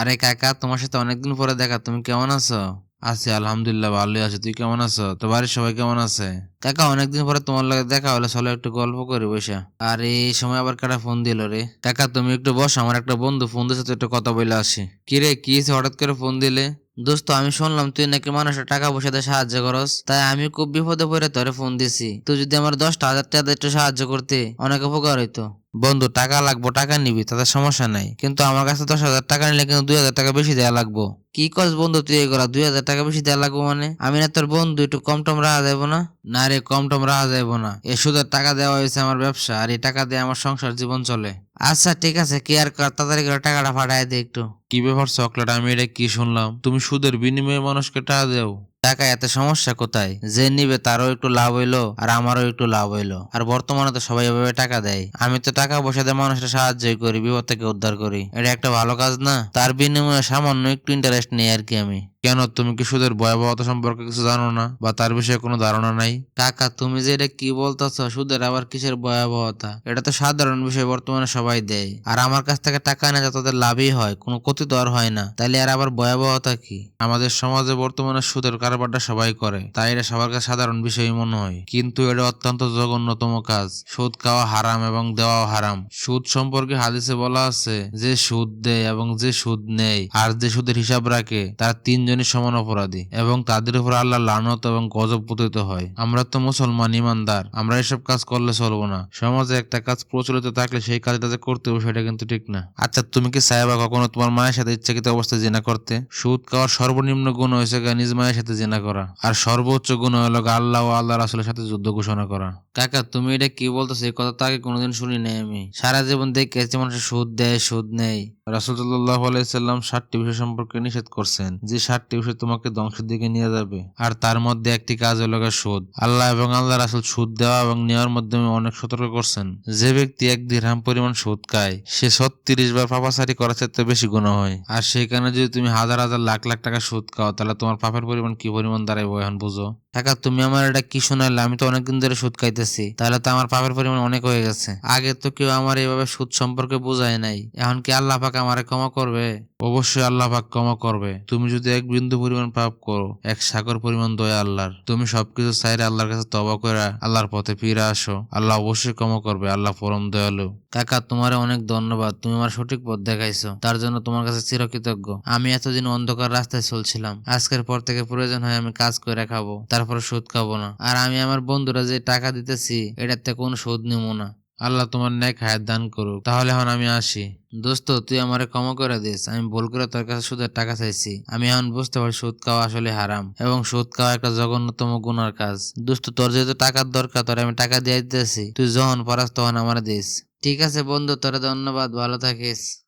আরে কাকা, তোমার সাথে অনেকদিন পরে দেখা, তুমি কেমন আছো? আছি, আলহামদুলিল্লাহ, ভালোই আছি, তুই কেমন আছো? তো বাড়ির সবাই কেমন আছে? কাকা, অনেকদিন পরে তোমার লাগে দেখা হলে, চলো একটু গল্প করি, বসে। আর, এই সময় আবার কাটা ফোন দিল রে? কাকা, তুমি একটু বস, আমার একটা বন্ধু ফোন দিয়েছে তো একটু কথা বলে আসি। কি রে, কি হঠাৎ করে ফোন দিলে? দোস্ত, আমি শুনলাম তুই নাকি মানুষের টাকা পয়সা দিয়ে সাহায্য করস, তাই আমি খুব বিপদে পড়ে তোরে ফোন দিছি। তুই যদি আমার দশটা হাজার টাকা একটু সাহায্য করতে, অনেক উপকার হইতো। বন্ধু, টাকা লাগবো, টাকা নিবি, তাতে সমস্যা নাই। কিন্তু আমার কাছে দশ হাজার টাকা নিলে কিন্তু দুই হাজার টাকা বেশি দেওয়া লাগবো। কি কস বন্ধু তুই এগুলা? দুই হাজার টাকা বেশি দেওয়া লাগবো মানে? আমি না তোর বন্ধু, একটু কম টম রাখা যাব না? না রে, কম টম রাখা যাব না। এ সুদের টাকা দেওয়া হয়েছে আমার ব্যবসা, আর এই টাকা দিয়ে আমার সংসার জীবন চলে। আচ্ছা ঠিক আছে, কি আর কর, তাড়াতাড়ি করে টাকাটা পাঠায় দে একটু। কি ব্যাপার চকলেট? আমি এটা কি শুনলাম? তুমি সুদের বিনিময়ে মানুষকে টাকা দেও। টাকা এত সমস্যা কোথায়? যে নিবে তারও একটু লাভ হইল, আর আমারও একটু লাভ হইল। আর বর্তমানে তো সবাই এভাবে টাকা দেয়। আমি তো টাকা পয়সা দিয়ে মানুষের সাহায্য করি, বিপদ থেকে উদ্ধার করি। এটা একটা ভালো কাজ না? তার বিনিময়ে সামান্য একটু ইন্টারেস্ট নেই আর কি আমি। কেন তুমি কি সুদের ভয়াবহতা সম্পর্কে কিছু জানো না? বা তার বিষয়ে কোনো ধারণা নাই? কাকা তুমি যে এটা কি বলতেছ? সুদের আবার কিসের ভয়াবহতা? এটা তো সাধারণ বিষয় বর্তমানে সবাই দেয়। আর আমার কাছ থেকে টাকা নেয় তাদের লাভই হয় কোনো ক্ষতি তো আর হয় না। তাইলে আর আবার ভয়াবহতা কি? আমাদের সমাজে বর্তমানে সুদের কারবারটা সবাই করে। তাই এটা সবার কাছে সাধারণ বিষয় মনে হয়। কিন্তু এটা অত্যন্ত জঘন্যতম কাজ। সুদ খাওয়া হারাম এবং দেওয়াও হারাম। সুদ সম্পর্কে হাদিসে বলা আছে যে সুদ দেয় এবং যে সুদ নেয় আর যে সুদের হিসাব রাখে তার তিনজনই সমান অপরাধী এবং তাদের উপর আল্লাহ লানত এবং গজব পতিত হয়। আমরা তো মুসলমান, ইমানদার। আমরা এসব কাজ করলে চলবো না। সমাজে একটা কাজ প্রচলিত থাকলে সেই কাজটা যে করতে হবে সেটা কিন্তু ঠিক না। আচ্ছা তুমি কি চাইবা কখনো তোমার মায়ের সাথে ইচ্ছাকৃত অবস্থায় জেনা করতে? সুদ খাওয়ার সর্বনিম্ন গুণ হয়েছে নিজ মায়ের সাথে জেনা করা। আর সর্বোচ্চ গুণ হলো আল্লাহ ও আল্লাহ রাসুলের সাথে যুদ্ধ ঘোষণা করা। কাকা, তুমি এটা কি বলতেছো? এই কথা তো আগে কোনোদিন শুনি নাই আমি। সারা জীবন দেখেছি মানুষের সুদ দেয়, সুদ নেই। রাসুল্লাহ আলাইসাল্লাম ষাটটি বিষয় সম্পর্কে নিষেধ করছেন। যে ষাটটি বিষয় তোমাকে ধ্বংসের দিকে নিয়ে যাবে। আর তার মধ্যে একটি কাজ হলো সুদ। আল্লাহ এবং আল্লাহ রাসুল সুদ দেওয়া এবং নেওয়ার মাধ্যমে অনেক সতর্ক করছেন। যে ব্যক্তি এক দিরহাম পরিমাণ সুদ খায়, সে ছত্রিশ বার পাপাচারি করার চাইতে বেশি গুণ হয়। আর সেখানে যদি তুমি হাজার হাজার লাখ লাখ টাকা সুদ খাও, তাহলে তোমার পাপের পরিমাণ কি পরিমাণ দাঁড়াইবো এখন বুঝো? কাকা, তুমি আমার এটা কি শোনালে আমি তো অনেকদিন ধরে সুদ খাইতেছি। তাহলে তো আমার পাপের পরিমাণ অনেক হয়ে গেছে। আগে তো কেউ আমার এইভাবে সুদ সম্পর্কে বোঝায় নাই। এখন কি আল্লাহ পাক আমারে ক্ষমা করবে? অবশ্যই আল্লাহ পাক ক্ষমা করবে। তুমি যদি এক বিন্দু পরিমাণ পাপ করো, এক সাগর পরিমাণ দয়া আল্লাহর। তুমি সবকিছু চাইলে আল্লাহর কাছে তবা করে আল্লাহর পথে ফিরে আসো। আল্লাহ অবশ্যই ক্ষমা করবে, আল্লাহ পরম দয়ালু। কাকা, তোমার অনেক ধন্যবাদ, তুমি আমার সঠিক পথ দেখাইছো। তার জন্য তোমার কাছে চিরকৃতজ্ঞ। আমি এতদিন অন্ধকার রাস্তায় চলছিলাম। আজকের পর থেকে প্রয়োজন হয় আমি কাজ করে খাব, তারপরে সুদ খাব না। আর আমি আমার বন্ধুরা যে টাকা দিতেছি, এটাতে কোনো সুদ নিব না। আল্লাহ তোমার ন্যাক হায়াত দান করুক। তাহলে এখন আমি আসি। দোস্ত, তুই আমারে ক্ষমা করে দিস। আমি ভুল করে তোর কাছে সুদের টাকা চাইছি। আমি এখন বুঝতে পারি সুদ খাওয়া আসলে হারাম এবং সুদ খাওয়া একটা জঘন্যতম গুনার কাজ। দোস্ত, তোর যেহেতু টাকার দরকার, তোর আমি টাকা দিয়ে দিতেছি। তুই যখন পারাস তখন আমার দিস। ঠিক আছে বন্ধু, তোরা ধন্যবাদ। ভালো থাকিস।